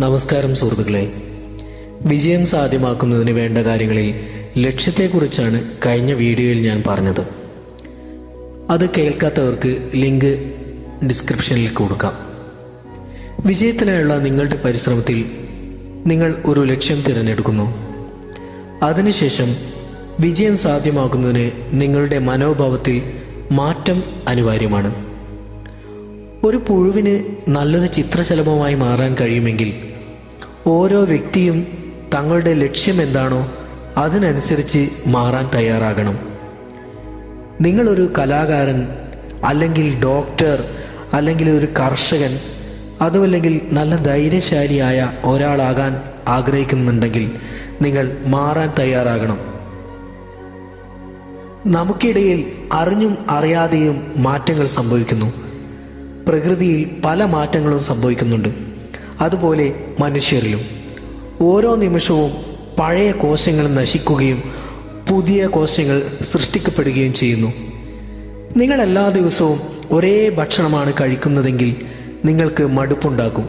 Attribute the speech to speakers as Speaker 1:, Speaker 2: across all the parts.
Speaker 1: നമസ്കാരം സുഹൃത്തുക്കളെ. വിജയം സാധ്യമാക്കുന്നതിന് വേണ്ട കാര്യങ്ങളിൽ ലക്ഷ്യത്തെക്കുറിച്ചാണ് കഴിഞ്ഞ വീഡിയോയിൽ ഞാൻ പറഞ്ഞത്. അത് കേൾക്കാത്തവർക്ക് ലിങ്ക് ഡിസ്ക്രിപ്ഷനിൽ കൊടുക്കാം. വിജയത്തിനായുള്ള നിങ്ങളുടെ പരിശ്രമത്തിൽ നിങ്ങൾ ഒരു ലക്ഷ്യം തിരഞ്ഞെടുക്കുന്നു. അതിനുശേഷം വിജയം സാധ്യമാക്കുന്നതിന് നിങ്ങളുടെ മനോഭാവത്തിൽ മാറ്റം അനിവാര്യമാണ്. ഒരു പുഴുവിന് നല്ലൊരു ചിത്രശലഭമായി മാറാൻ കഴിയുമെങ്കിൽ ഓരോ വ്യക്തിയും തങ്ങളുടെ ലക്ഷ്യം എന്താണോ അതിനനുസരിച്ച് മാറാൻ തയ്യാറാകണം. നിങ്ങളൊരു കലാകാരൻ അല്ലെങ്കിൽ ഡോക്ടർ അല്ലെങ്കിൽ ഒരു കർഷകൻ അതുമല്ലെങ്കിൽ നല്ല ധൈര്യശാലിയായ ഒരാളാകാൻ ആഗ്രഹിക്കുന്നുണ്ടെങ്കിൽ നിങ്ങൾ മാറാൻ തയ്യാറാകണം. നമുക്കിടയിൽ അറിഞ്ഞും അറിയാതെയും മാറ്റങ്ങൾ സംഭവിക്കുന്നു. പ്രകൃതിയിൽ പല മാറ്റങ്ങളും സംഭവിക്കുന്നുണ്ട്. അതുപോലെ മനുഷ്യരിലും. ഓരോ നിമിഷവും പഴയ കോശങ്ങൾ നശിക്കുകയും പുതിയ കോശങ്ങൾ സൃഷ്ടിക്കപ്പെടുകയും ചെയ്യുന്നു. നിങ്ങൾ എല്ലാ ദിവസവും ഒരേ ഭക്ഷണമാണ് കഴിക്കുന്നതെങ്കിൽ നിങ്ങൾക്ക് മടുപ്പുണ്ടാക്കും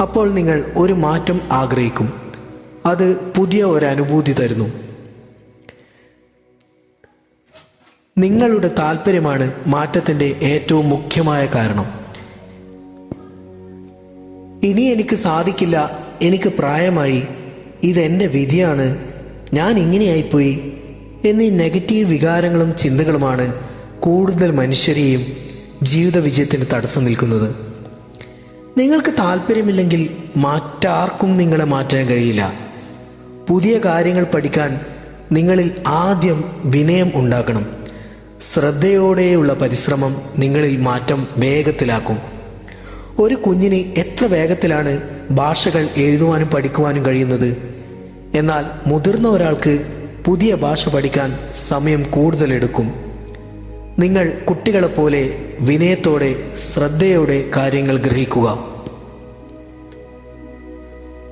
Speaker 1: അപ്പോൾ നിങ്ങൾ ഒരു മാറ്റം ആഗ്രഹിക്കും. അത് പുതിയ ഒരു അനുഭൂതി തരുന്നു. നിങ്ങളുടെ താല്പര്യമാണ് മാറ്റത്തിന്റെ ഏറ്റവും മുഖ്യമായ കാരണം. ഇനി എനിക്ക് സാധിക്കില്ല എനിക്ക് പ്രായമായി. ഇതെന്റെ വിധിയാണ്. ഞാൻ ഇങ്ങനെയായിപ്പോയി. എന്നീ നെഗറ്റീവ് വികാരങ്ങളും ചിന്തകളുമാണ് കൂടുതൽ മനുഷ്യരെയും ജീവിത വിജയത്തിന് തടസ്സം നിൽക്കുന്നത്. നിങ്ങൾക്ക് താല്പര്യമില്ലെങ്കിൽ മറ്റാർക്കും നിങ്ങളെ മാറ്റാൻ കഴിയില്ല. പുതിയ കാര്യങ്ങൾ പഠിക്കാൻ നിങ്ങളിൽ ആദ്യം വിനയം ഉണ്ടാക്കണം ശ്രദ്ധയോടെയുള്ള പരിശ്രമം നിങ്ങളിൽ മാറ്റം വേഗത്തിലാക്കും. ഒരു കുഞ്ഞിന് എത്ര വേഗത്തിലാണ് ഭാഷകൾ എഴുതുവാനും പഠിക്കുവാനും കഴിയുന്നത്? എന്നാൽ മുതിർന്ന ഒരാൾക്ക് പുതിയ ഭാഷ പഠിക്കാൻ സമയം കൂടുതൽ എടുക്കും. നിങ്ങൾ കുട്ടികളെപ്പോലെ വിനയത്തോടെ ശ്രദ്ധയോടെ കാര്യങ്ങൾ ഗ്രഹിക്കുക.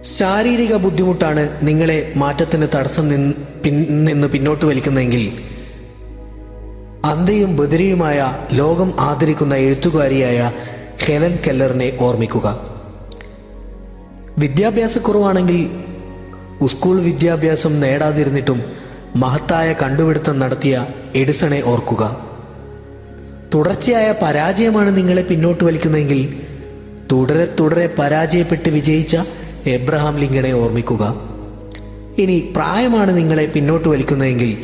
Speaker 1: ശാരീരിക ബുദ്ധിമുട്ടാണ് നിങ്ങളെ മാറ്റത്തിന് തടസ്സം നിന്ന് പിന്നോട്ട് വലിക്കുന്നതെങ്കിൽ അന്തയും ബദിരിയുമായ ലോകം ആദരിക്കുന്ന എഴുത്തുകാരിയായ ഹെലൻ കെല്ലറിനെ ഓർമ്മിക്കുക. വിദ്യാഭ്യാസക്കുറവാണെങ്കിൽ സ്കൂൾ വിദ്യാഭ്യാസം നേടാതിരുന്നിട്ടും മഹത്തായ കണ്ടുപിടുത്തം നടത്തിയ എഡിസണെ ഓർക്കുക. തുടർച്ചയായ പരാജയമാണ് നിങ്ങളെ പിന്നോട്ട് വലിക്കുന്നതെങ്കിൽ തുടരെ തുടരെ പരാജയപ്പെട്ട് വിജയിച്ച എബ്രഹാം ലിങ്കണെ ഓർമ്മിക്കുക. ഇനി പ്രായമാണ് നിങ്ങളെ പിന്നോട്ട് വലിക്കുന്നതെങ്കിൽ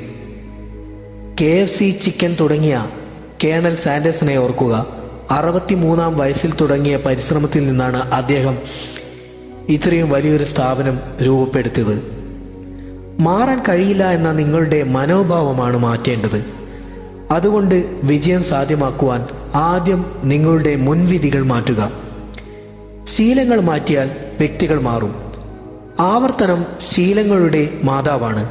Speaker 1: കെ എഫ് സി ചിക്കൻ തുടങ്ങിയ കേണൽ സാൻഡേഴ്സിനെ ഓർക്കുക. അറുപത്തിമൂന്നാം വയസ്സിൽ തുടങ്ങിയ പരിശ്രമത്തിൽ നിന്നാണ് അദ്ദേഹം ഇത്രയും വലിയൊരു സ്ഥാപനം രൂപപ്പെടുത്തിയത്. മാറാൻ കഴിയില്ല എന്ന നിങ്ങളുടെ മനോഭാവമാണ് മാറ്റേണ്ടത്. അതുകൊണ്ട് വിജയം സാധ്യമാക്കുവാൻ ആദ്യം നിങ്ങളുടെ മുൻവിധികൾ മാറ്റുക. ശീലങ്ങൾ മാറ്റിയാൽ വ്യക്തികൾ മാറും. ആവർത്തനം ശീലങ്ങളുടെ മാതാവാണ്.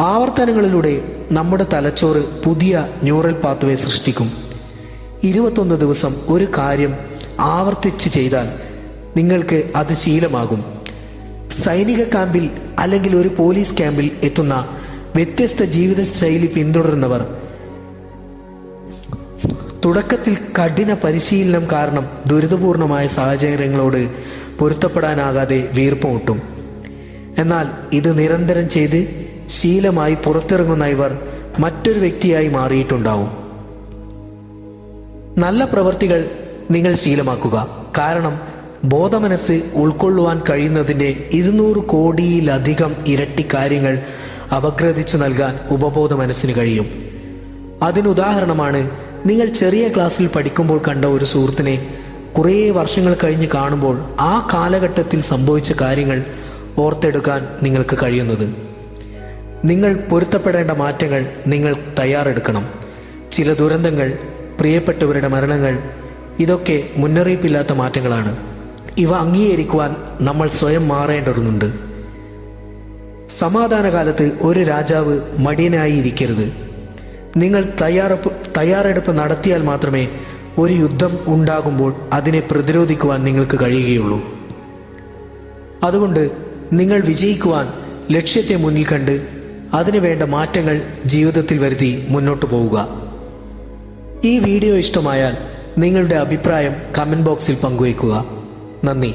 Speaker 1: ആവർത്തനങ്ങളിലൂടെ നമ്മുടെ തലച്ചോറ് പുതിയ ന്യൂറൽ പാത്വേ സൃഷ്ടിക്കും. ഇരുപത്തൊന്ന് ദിവസം ഒരു കാര്യം ആവർത്തിച്ച് ചെയ്താൽ നിങ്ങൾക്ക് അത് ശീലമാകും. സൈനിക ക്യാമ്പിൽ അല്ലെങ്കിൽ ഒരു പോലീസ് ക്യാമ്പിൽ എത്തുന്ന വ്യത്യസ്ത ജീവിത ശൈലി പിന്തുടരുന്നവർ തുടക്കത്തിൽ കഠിന പരിശീലനം കാരണം ദുരിതപൂർണമായ സാഹചര്യങ്ങളോട് പൊരുത്തപ്പെടാനാകാതെ വീർപ്പുമുട്ടും എന്നാൽ ഇത് നിരന്തരം ചെയ്ത് ശീലമായി പുറത്തിറങ്ങുന്ന ഇവർ മറ്റൊരു വ്യക്തിയായി മാറിയിട്ടുണ്ടാവും. നല്ല പ്രവൃത്തികൾ നിങ്ങൾ ശീലമാക്കുക. കാരണം ബോധമനസ് ഉൾക്കൊള്ളുവാൻ കഴിയുന്നതിന്റെ ഇരുന്നൂറ് കോടിയിലധികം ഇരട്ടി കാര്യങ്ങൾ അപഗ്രഥിച്ചു നൽകാൻ ഉപബോധ മനസ്സിന് കഴിയും. അതിനുദാഹരണമാണ് നിങ്ങൾ ചെറിയ ക്ലാസ്സിൽ പഠിക്കുമ്പോൾ കണ്ട ഒരു സുഹൃത്തിനെ കുറേ വർഷങ്ങൾ കഴിഞ്ഞ് കാണുമ്പോൾ ആ കാലഘട്ടത്തിൽ സംഭവിച്ച കാര്യങ്ങൾ ഓർത്തെടുക്കാൻ നിങ്ങൾക്ക് കഴിയുന്നത്. നിങ്ങൾ പൊരുത്തപ്പെടേണ്ട മാറ്റങ്ങൾ നിങ്ങൾ തയ്യാറെടുക്കണം. ചില ദുരന്തങ്ങൾ പ്രിയപ്പെട്ടവരുടെ മരണങ്ങൾ ഇതൊക്കെ മുന്നറിയിപ്പില്ലാത്ത മാറ്റങ്ങളാണ്. ഇവ അംഗീകരിക്കുവാൻ നമ്മൾ സ്വയം മാറേണ്ടതുണ്ട്. സമാധാനകാലത്ത് ഒരു രാജാവ് മടിയനായി ഇരിക്കരുത് നിങ്ങൾ തയ്യാറെടുപ്പ് തയ്യാറെടുപ്പ് നടത്തിയാൽ മാത്രമേ ഒരു യുദ്ധം ഉണ്ടാകുമ്പോൾ അതിനെ പ്രതിരോധിക്കുവാൻ നിങ്ങൾക്ക് കഴിയുകയുള്ളൂ. അതുകൊണ്ട് നിങ്ങൾ വിജയിക്കുവാൻ ലക്ഷ്യത്തെ മുന്നിൽ കണ്ട് അതിനുവേണ്ട മാറ്റങ്ങൾ ജീവിതത്തിൽ വരുത്തി മുന്നോട്ടു പോവുക. ഈ വീഡിയോ ഇഷ്ടമായാൽ നിങ്ങളുടെ അഭിപ്രായം കമന്റ് ബോക്സിൽ പങ്കുവയ്ക്കുക. നന്ദി.